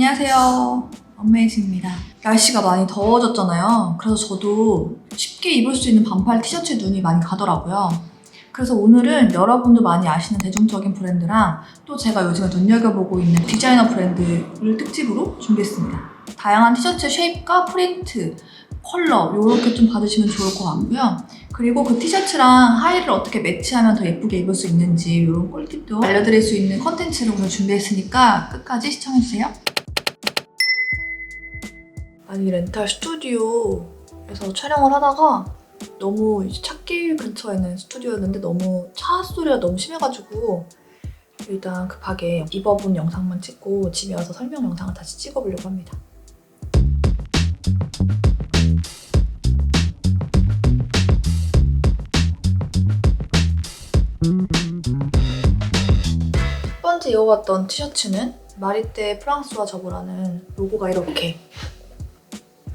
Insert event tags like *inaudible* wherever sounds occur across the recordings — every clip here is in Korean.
안녕하세요. 엄메이즈입니다. 날씨가 많이 더워졌잖아요. 그래서 저도 쉽게 입을 수 있는 반팔 티셔츠에 눈이 많이 가더라고요. 그래서 오늘은 여러분도 많이 아시는 대중적인 브랜드랑 또 제가 요즘에 눈여겨보고 있는 디자이너 브랜드를 특집으로 준비했습니다. 다양한 티셔츠 쉐입과 프린트, 컬러 이렇게 좀 받으시면 좋을 것 같고요. 그리고 그 티셔츠랑 하의를 어떻게 매치하면 더 예쁘게 입을 수 있는지 이런 꿀팁도 알려드릴 수 있는 컨텐츠를 오늘 준비했으니까 끝까지 시청해주세요. 아니 렌탈 스튜디오에서 촬영을 하다가 너무 찾길 근처에 있는 스튜디오였는데 너무 차 소리가 너무 심해가지고 일단 급하게 입어본 영상만 찍고 집에 와서 설명 영상을 다시 찍어보려고 합니다. 첫 번째 입어봤던 티셔츠는 마리떼 프랑스와 저거라는 로고가 이렇게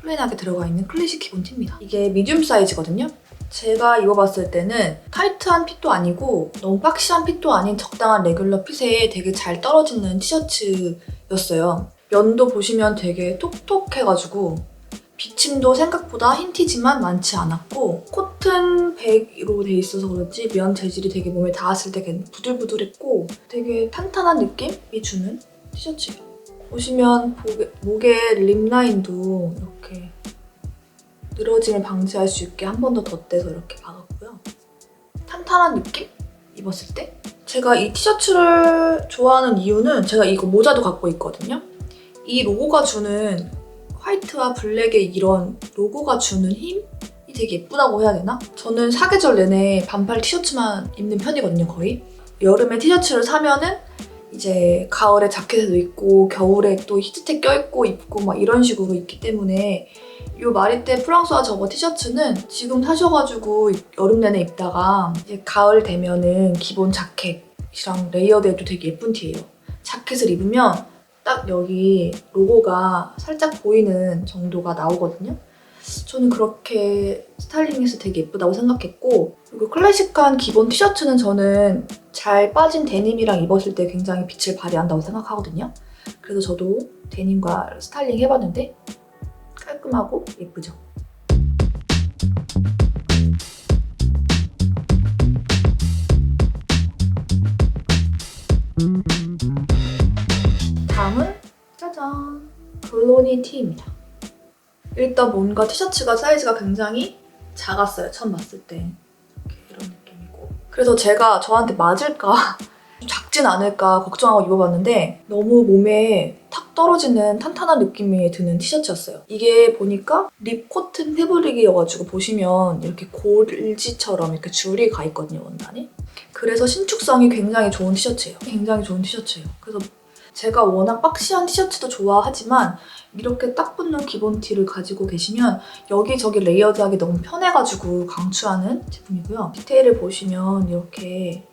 플레인하게 들어가 있는 클래식 기본 티입니다. 이게 미디움 사이즈거든요. 제가 입어봤을 때는 타이트한 핏도 아니고 너무 박시한 핏도 아닌 적당한 레귤러 핏에 되게 잘 떨어지는 티셔츠였어요. 면도 보시면 되게 톡톡해가지고 비침도 생각보다 흰 티지만 많지 않았고 코튼 백으로 돼 있어서 그런지 면 재질이 되게 몸에 닿았을 때 부들부들했고 되게 탄탄한 느낌이 주는 티셔츠예요. 보시면 목에, 목에 립라인도 이렇게 늘어짐을 방지할 수 있게 한 번 더 덧대서 이렇게 박았고요. 탄탄한 느낌? 입었을 때? 제가 이 티셔츠를 좋아하는 이유는 제가 이거 모자도 갖고 있거든요. 이 로고가 주는 화이트와 블랙의 이런 로고가 주는 힘이 되게 예쁘다고 해야 되나? 저는 사계절 내내 반팔 티셔츠만 입는 편이거든요, 거의. 여름에 티셔츠를 사면은 이제 가을에 자켓에도 입고 겨울에 또 히트텍 껴입고 입고 막 이런 식으로 입기 때문에 이 마리떼 프랑스와 저거 티셔츠는 지금 사셔가지고 여름 내내 입다가 이제 가을 되면은 기본 자켓이랑 레이어드해도 되게 예쁜 티예요. 자켓을 입으면 딱 여기 로고가 살짝 보이는 정도가 나오거든요. 저는 그렇게 스타일링해서 되게 예쁘다고 생각했고 그리고 클래식한 기본 티셔츠는 저는 잘 빠진 데님이랑 입었을 때 굉장히 빛을 발휘한다고 생각하거든요. 그래서 저도 데님과 스타일링 해봤는데 깔끔하고 예쁘죠. 다음은 짜잔 글로니 티입니다. 일단 뭔가 티셔츠가 사이즈가 굉장히 작았어요. 처음 봤을 때. 이런 느낌이고. 그래서 제가 저한테 맞을까 *laughs* 작진 않을까 걱정하고 입어봤는데 너무 몸에 탁 떨어지는 탄탄한 느낌이 드는 티셔츠였어요. 이게 보니까 립 코튼 패브릭이어가지고 보시면 이렇게 골지처럼 이렇게 줄이 가 있거든요, 원단이. 그래서 신축성이 굉장히 좋은 티셔츠예요. 굉장히 좋은 티셔츠예요. 그래서 제가 워낙 박시한 티셔츠도 좋아하지만 이렇게 딱 붙는 기본 티를 가지고 계시면 여기저기 레이어드하기 너무 편해가지고 강추하는 제품이고요. 디테일을 보시면 이렇게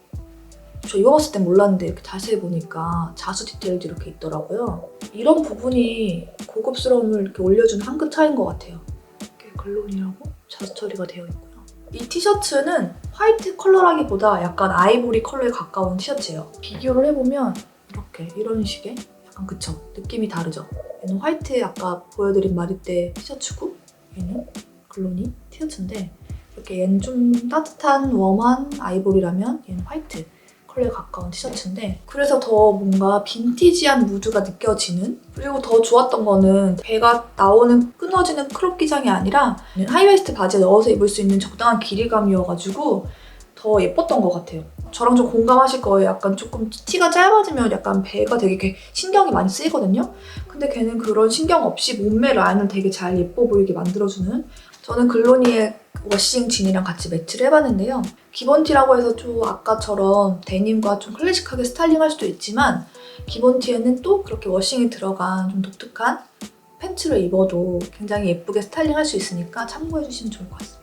저 입어봤을 땐 몰랐는데 이렇게 자세히 보니까 자수 디테일도 이렇게 있더라고요. 이런 부분이 고급스러움을 이렇게 올려주는 한끗 차이인 것 같아요. 이렇게 글론이라고 자수 처리가 되어 있고요. 이 티셔츠는 화이트 컬러라기보다 약간 아이보리 컬러에 가까운 티셔츠예요. 비교를 해보면 이렇게 이런 식의 약간 그쵸? 느낌이 다르죠? 얘는 화이트 아까 보여드린 마리떼 티셔츠고 얘는 글로니 티셔츠인데 이렇게 얘는 좀 따뜻한 웜한 아이보리라면 얘는 화이트 컬러에 가까운 티셔츠인데 그래서 더 뭔가 빈티지한 무드가 느껴지는 그리고 더 좋았던 거는 배가 나오는 끊어지는 크롭 기장이 아니라 하이웨스트 바지에 넣어서 입을 수 있는 적당한 길이감이어가지고 더 예뻤던 것 같아요. 저랑 좀 공감하실 거예요. 약간 조금 티가 짧아지면 약간 배가 되게 신경이 많이 쓰이거든요. 근데 걔는 그런 신경 없이 몸매 라인을 되게 잘 예뻐 보이게 만들어주는 저는 글로니의 워싱 진이랑 같이 매치를 해봤는데요. 기본 티라고 해서 좀 아까처럼 데님과 좀 클래식하게 스타일링할 수도 있지만 기본 티에는 또 그렇게 워싱이 들어간 좀 독특한 팬츠를 입어도 굉장히 예쁘게 스타일링할 수 있으니까 참고해주시면 좋을 것 같습니다.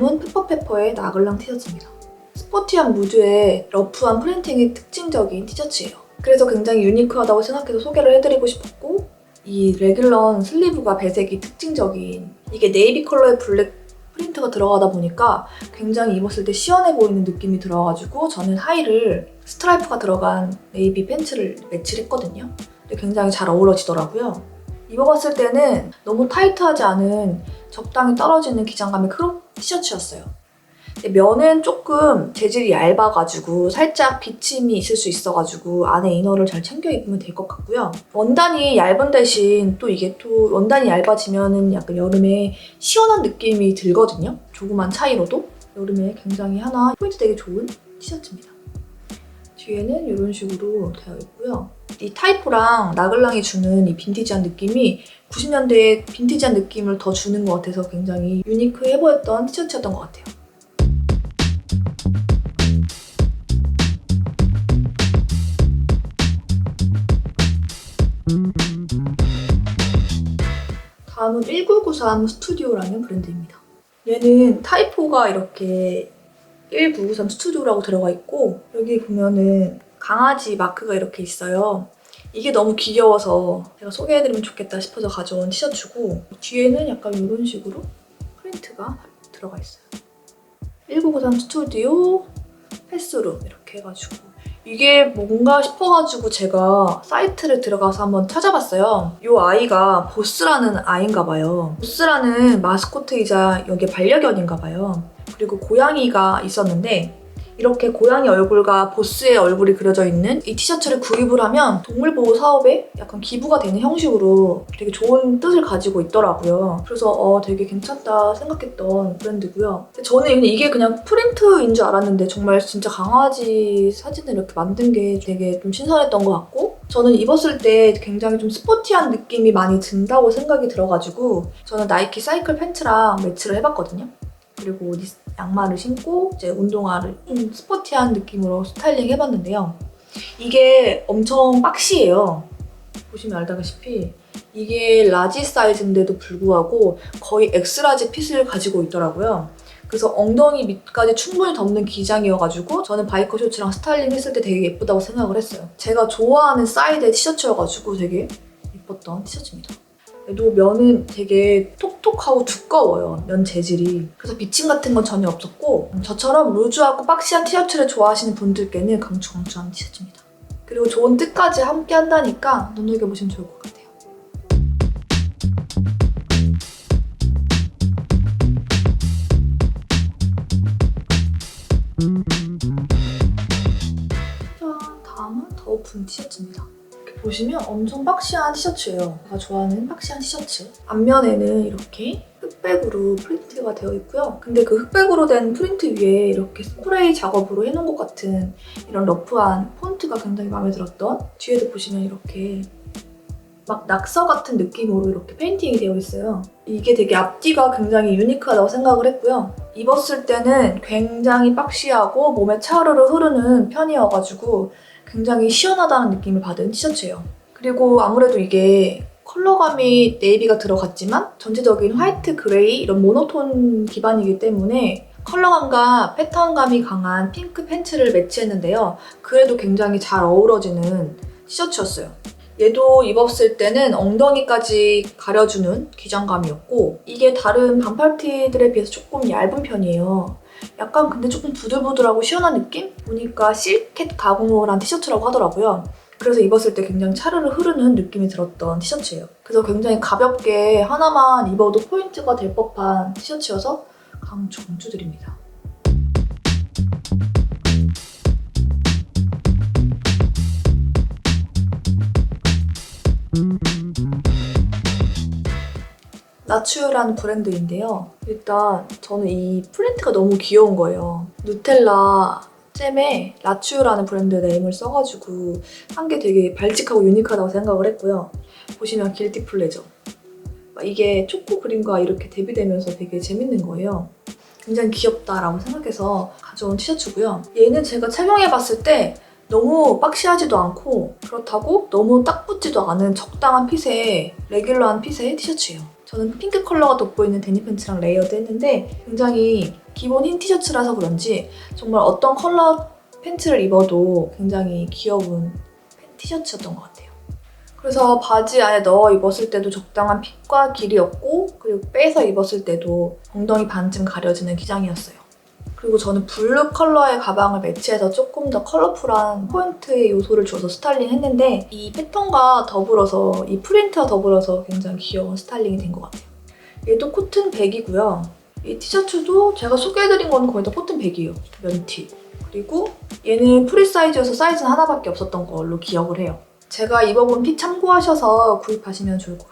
다음은 페퍼페퍼의 나글랑 티셔츠입니다. 스포티한 무드에 러프한 프린팅이 특징적인 티셔츠예요. 그래서 굉장히 유니크하다고 생각해서 소개를 해드리고 싶었고 이 레귤런 슬리브가 배색이 특징적인 이게 네이비 컬러의 블랙 프린트가 들어가다 보니까 굉장히 입었을 때 시원해 보이는 느낌이 들어가지고 저는 하의를 스트라이프가 들어간 네이비 팬츠를 매치를 했거든요. 근데 굉장히 잘 어우러지더라고요. 입어봤을 때는 너무 타이트하지 않은 적당히 떨어지는 기장감의 크롭 티셔츠였어요. 면은 조금 재질이 얇아가지고 살짝 비침이 있을 수 있어가지고 안에 이너를 잘 챙겨 입으면 될 것 같고요. 원단이 얇은 대신 또 이게 또 원단이 얇아지면은 약간 여름에 시원한 느낌이 들거든요. 조그만 차이로도 여름에 굉장히 하나 포인트 되게 좋은 티셔츠입니다. 뒤에는 이런 식으로 되어 있고요. 이 타이포랑 나글랑이 주는 이 빈티지한 느낌이 90년대의 빈티지한 느낌을 더 주는 것 같아서 굉장히 유니크해 보였던 티셔츠였던 것 같아요. 다음은 1993 스튜디오라는 브랜드입니다. 얘는 타이포가 이렇게 1993 스튜디오라고 들어가 있고 여기 보면은 강아지 마크가 이렇게 있어요. 이게 너무 귀여워서 제가 소개해드리면 좋겠다 싶어서 가져온 티셔츠고 뒤에는 약간 이런 식으로 프린트가 들어가 있어요. 1993 스튜디오 패스룸 이렇게 해가지고 이게 뭔가 싶어가지고 제가 사이트를 들어가서 한번 찾아봤어요. 이 아이가 보스라는 아이인가 봐요. 보스라는 마스코트이자 여기 반려견인가 봐요. 그리고 고양이가 있었는데 이렇게 고양이 얼굴과 보스의 얼굴이 그려져 있는 이 티셔츠를 구입을 하면 동물보호 사업에 약간 기부가 되는 형식으로 되게 좋은 뜻을 가지고 있더라고요. 그래서 어, 되게 괜찮다 생각했던 브랜드고요. 저는 그냥 이게 그냥 프린트인 줄 알았는데 정말 진짜 강아지 사진을 이렇게 만든 게 되게 좀 신선했던 것 같고 저는 입었을 때 굉장히 좀 스포티한 느낌이 많이 든다고 생각이 들어가지고 저는 나이키 사이클 팬츠랑 매치를 해봤거든요. 그리고 니- 양말을 신고 이제 운동화를 좀 스포티한 느낌으로 스타일링 해봤는데요. 이게 엄청 박시예요. 보시면 알다시피 이게 라지 사이즈인데도 불구하고 거의 엑스라지 핏을 가지고 있더라고요. 그래서 엉덩이 밑까지 충분히 덮는 기장이어가지고 저는 바이커 셔츠랑 스타일링 했을 때 되게 예쁘다고 생각을 했어요. 제가 좋아하는 사이즈의 티셔츠여가지고 되게 예뻤던 티셔츠입니다. 그래도 면은 되게 톡톡하고 두꺼워요. 면 재질이. 그래서 비침 같은 건 전혀 없었고 저처럼 루즈하고 박시한 티셔츠를 좋아하시는 분들께는 강추강추한 티셔츠입니다. 그리고 좋은 뜻까지 함께 한다니까 눈여겨보시면 좋을 것 같아요. 보시면 엄청 박시한 티셔츠예요. 제가 좋아하는 박시한 티셔츠. 앞면에는 이렇게 흑백으로 프린트가 되어 있고요. 근데 그 흑백으로 된 프린트 위에 이렇게 스프레이 작업으로 해놓은 것 같은 이런 러프한 폰트가 굉장히 마음에 들었던 뒤에도 보시면 이렇게 막 낙서 같은 느낌으로 이렇게 페인팅이 되어 있어요. 이게 되게 앞뒤가 굉장히 유니크하다고 생각을 했고요. 입었을 때는 굉장히 박시하고 몸에 차르르 흐르는 편이어가지고 굉장히 시원하다는 느낌을 받은 티셔츠예요. 그리고 아무래도 이게 컬러감이 네이비가 들어갔지만 전체적인 화이트, 그레이 이런 모노톤 기반이기 때문에 컬러감과 패턴감이 강한 핑크 팬츠를 매치했는데요. 그래도 굉장히 잘 어우러지는 티셔츠였어요. 얘도 입었을 때는 엉덩이까지 가려주는 기장감이었고 이게 다른 반팔티들에 비해서 조금 얇은 편이에요. 약간 근데 조금 부들부들하고 시원한 느낌? 보니까 실켓 가공을 한 티셔츠라고 하더라고요. 그래서 입었을 때 굉장히 차르르 흐르는 느낌이 들었던 티셔츠예요. 그래서 굉장히 가볍게 하나만 입어도 포인트가 될 법한 티셔츠여서 강추 강추드립니다. 나추라는 브랜드인데요. 일단 저는 이 프린트가 너무 귀여운 거예요. 누텔라 잼에 라츄라는 브랜드 네임을 써가지고 한 게 되게 발칙하고 유니크하다고 생각을 했고요. 보시면 길티 플레저. 이게 초코 그림과 이렇게 대비되면서 되게 재밌는 거예요. 굉장히 귀엽다라고 생각해서 가져온 티셔츠고요. 얘는 제가 착용해봤을 때 너무 박시하지도 않고 그렇다고 너무 딱 붙지도 않은 적당한 핏의 레귤러한 핏의 티셔츠예요. 저는 핑크 컬러가 돋보이는 데니 팬츠랑 레이어드 했는데 굉장히 기본 흰 티셔츠라서 그런지 정말 어떤 컬러 팬츠를 입어도 굉장히 귀여운 티셔츠였던 것 같아요. 그래서 바지 안에 넣어 입었을 때도 적당한 핏과 길이였고 그리고 빼서 입었을 때도 엉덩이 반쯤 가려지는 기장이었어요. 그리고 저는 블루 컬러의 가방을 매치해서 조금 더 컬러풀한 포인트의 요소를 줘서 스타일링 했는데 이 패턴과 더불어서 이 프린트와 더불어서 굉장히 귀여운 스타일링이 된 것 같아요. 얘도 코튼 백이고요. 이 티셔츠도 제가 소개해드린 건 거의 다 코튼 백이에요. 면티. 그리고 얘는 프리 사이즈여서 사이즈는 하나밖에 없었던 걸로 기억을 해요. 제가 입어본 핏 참고하셔서 구입하시면 좋을 것 같아요.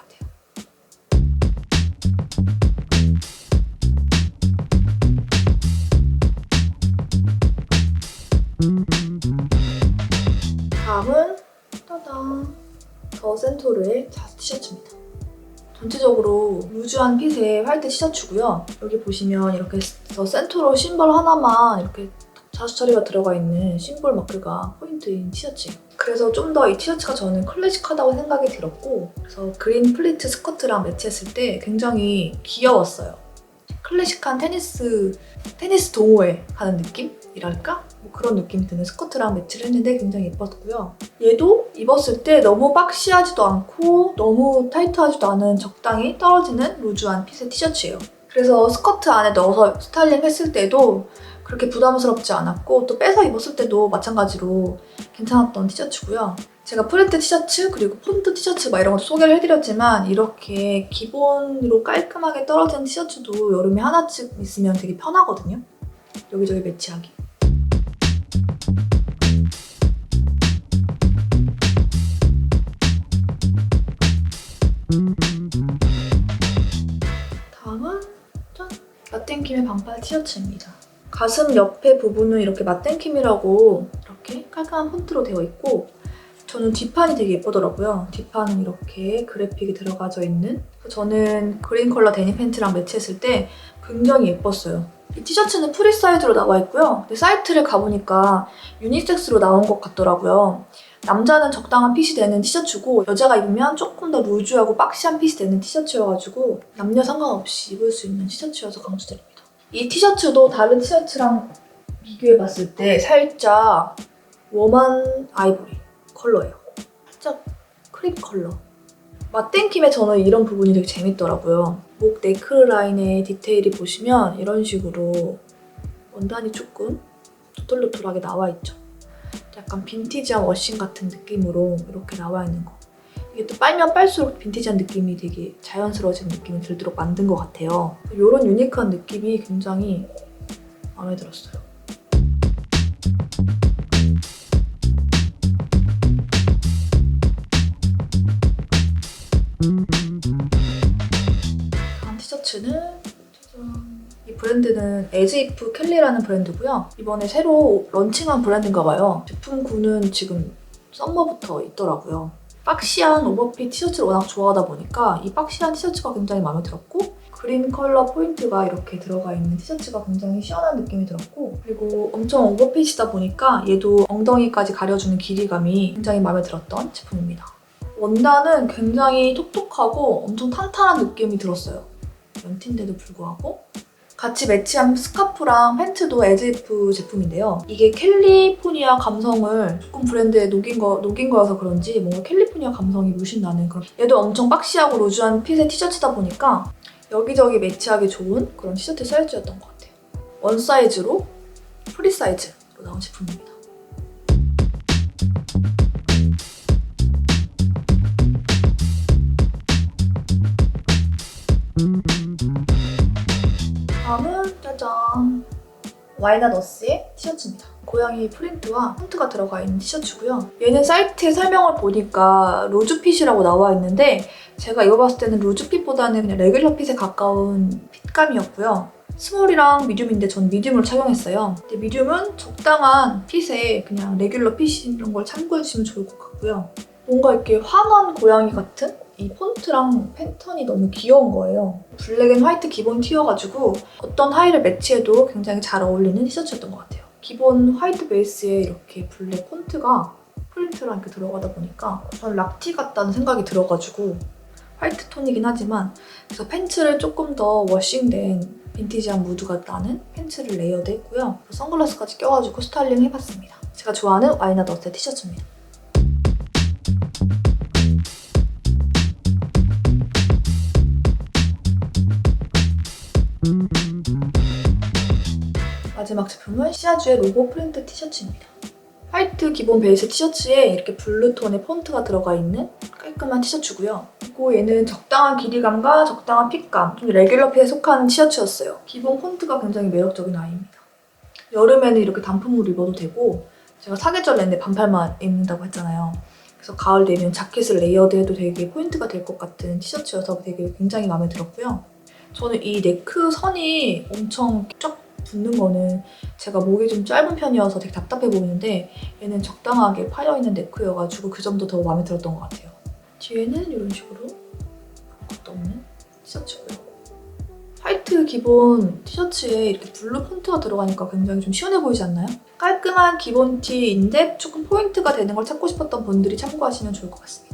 더 센토르의 자수 티셔츠입니다. 전체적으로 루즈한 핏의 화이트 티셔츠고요. 여기 보시면 이렇게 더 센토로 심벌 하나만 이렇게 자수 처리가 들어가 있는 심볼 마크가 포인트인 티셔츠예요. 그래서 좀 더 이 티셔츠가 저는 클래식하다고 생각이 들었고 그래서 그린 플리트 스커트랑 매치했을 때 굉장히 귀여웠어요. 클래식한 테니스 테니스 동호회 하는 느낌이랄까? 뭐 그런 느낌이 드는 스커트랑 매치를 했는데 굉장히 예뻤고요. 얘도 입었을 때 너무 박시하지도 않고 너무 타이트하지도 않은 적당히 떨어지는 루즈한 핏의 티셔츠예요. 그래서 스커트 안에 넣어서 스타일링 했을 때도 그렇게 부담스럽지 않았고 또 빼서 입었을 때도 마찬가지로 괜찮았던 티셔츠고요. 제가 프린트 티셔츠 그리고 폰트 티셔츠 막 이런 것도 소개를 해드렸지만 이렇게 기본으로 깔끔하게 떨어지는 티셔츠도 여름에 하나씩 있으면 되게 편하거든요. 여기저기 매치하기. 다음은 짠! 마땡킴의 반팔 티셔츠입니다. 가슴 옆에 부분은 이렇게 마땡킴이라고 이렇게 깔끔한 폰트로 되어 있고 저는 뒷판이 되게 예쁘더라고요. 뒷판은 이렇게 그래픽이 들어가져 있는 저는 그린 컬러 데님 팬츠랑 매치했을 때 굉장히 예뻤어요. 이 티셔츠는 프리 사이즈로 나와 있고요. 근데 사이트를 가보니까 유니섹스로 나온 것 같더라고요. 남자는 적당한 핏이 되는 티셔츠고 여자가 입으면 조금 더 루즈하고 박시한 핏이 되는 티셔츠여가지고 남녀 상관없이 입을 수 있는 티셔츠여서 강추드립니다. 이 티셔츠도 다른 티셔츠랑 비교해봤을 때 살짝 웜한 아이보리 컬러예요. 살짝 크림 컬러. 맛땡킴에 저는 이런 부분이 되게 재밌더라고요. 목 네크 라인의 디테일이 보시면 이런 식으로 원단이 조금 도돌도돌하게 나와 있죠. 약간 빈티지한 워싱 같은 느낌으로 이렇게 나와 있는 거. 이게 또 빨면 빨수록 빈티지한 느낌이 되게 자연스러워지는 느낌이 들도록 만든 것 같아요. 이런 유니크한 느낌이 굉장히 마음에 들었어요. 다음 티셔츠는. 이 브랜드는 에즈이프 켈리라는 브랜드고요. 이번에 새로 런칭한 브랜드인가 봐요. 제품군은 지금 썸머부터 있더라고요. 박시한 오버핏 티셔츠를 워낙 좋아하다 보니까 이 박시한 티셔츠가 굉장히 마음에 들었고 그린 컬러 포인트가 이렇게 들어가 있는 티셔츠가 굉장히 시원한 느낌이 들었고 그리고 엄청 오버핏이다 보니까 얘도 엉덩이까지 가려주는 길이감이 굉장히 마음에 들었던 제품입니다. 원단은 굉장히 톡톡하고 엄청 탄탄한 느낌이 들었어요. 면티인데도 불구하고 같이 매치한 스카프랑 팬츠도 에즈이프 제품인데요. 이게 캘리포니아 감성을 조금 브랜드에 녹인 거 녹인 거여서 그런지 뭔가 캘리포니아 감성이 물씬 나는 그런. 얘도 엄청 박시하고 루즈한 핏의 티셔츠다 보니까 여기저기 매치하기 좋은 그런 티셔츠 사이즈였던 것 같아요. 원 사이즈로 프리 사이즈로 나온 제품입니다. 다음은 짜잔 와이나더스의 티셔츠입니다. 고양이 프린트와 폰트가 들어가 있는 티셔츠고요. 얘는 사이트에 설명을 보니까 루즈핏이라고 나와 있는데 제가 입어봤을 때는 루즈핏보다는 그냥 레귤러 핏에 가까운 핏감이었고요. 스몰이랑 미디움인데 전 미디움으로 착용했어요. 근데 미디움은 적당한 핏에 그냥 레귤러 핏 이런 걸 참고해주시면 좋을 것 같고요. 뭔가 이렇게 환한 고양이 같은 이 폰트랑 패턴이 너무 귀여운 거예요. 블랙 앤 화이트 기본 티여가지고 어떤 하의를 매치해도 굉장히 잘 어울리는 티셔츠였던 것 같아요. 기본 화이트 베이스에 이렇게 블랙 폰트가 프린트랑 이렇게 들어가다 보니까 저는 락티 같다는 생각이 들어가지고 화이트 톤이긴 하지만 그래서 팬츠를 조금 더 워싱된 빈티지한 무드가 나는 팬츠를 레이어드 했고요. 선글라스까지 껴가지고 스타일링 해봤습니다. 제가 좋아하는 와이나더스의 티셔츠입니다. 마지막 제품은 시아주의 로고 프린트 티셔츠입니다. 화이트 기본 베이스 티셔츠에 이렇게 블루 톤의 폰트가 들어가 있는 깔끔한 티셔츠고요. 그리고 얘는 적당한 길이감과 적당한 핏감, 좀 레귤러 핏에 속하는 티셔츠였어요. 기본 폰트가 굉장히 매력적인 아이입니다. 여름에는 이렇게 단품으로 입어도 되고 제가 사계절 내내 반팔만 입는다고 했잖아요. 그래서 가을 되면 자켓을 레이어드해도 되게 포인트가 될 것 같은 티셔츠여서 되게 굉장히 마음에 들었고요. 저는 이 네크 선이 엄청 쫙 붙는 거는 제가 목이 좀 짧은 편이어서 되게 답답해 보이는데 얘는 적당하게 파여있는 네크여가지고 그 점도 더 마음에 들었던 것 같아요. 뒤에는 이런 식으로 아무것도 없는 티셔츠고요. 화이트 기본 티셔츠에 이렇게 블루 폰트가 들어가니까 굉장히 좀 시원해 보이지 않나요? 깔끔한 기본 티인데 조금 포인트가 되는 걸 찾고 싶었던 분들이 참고하시면 좋을 것 같습니다.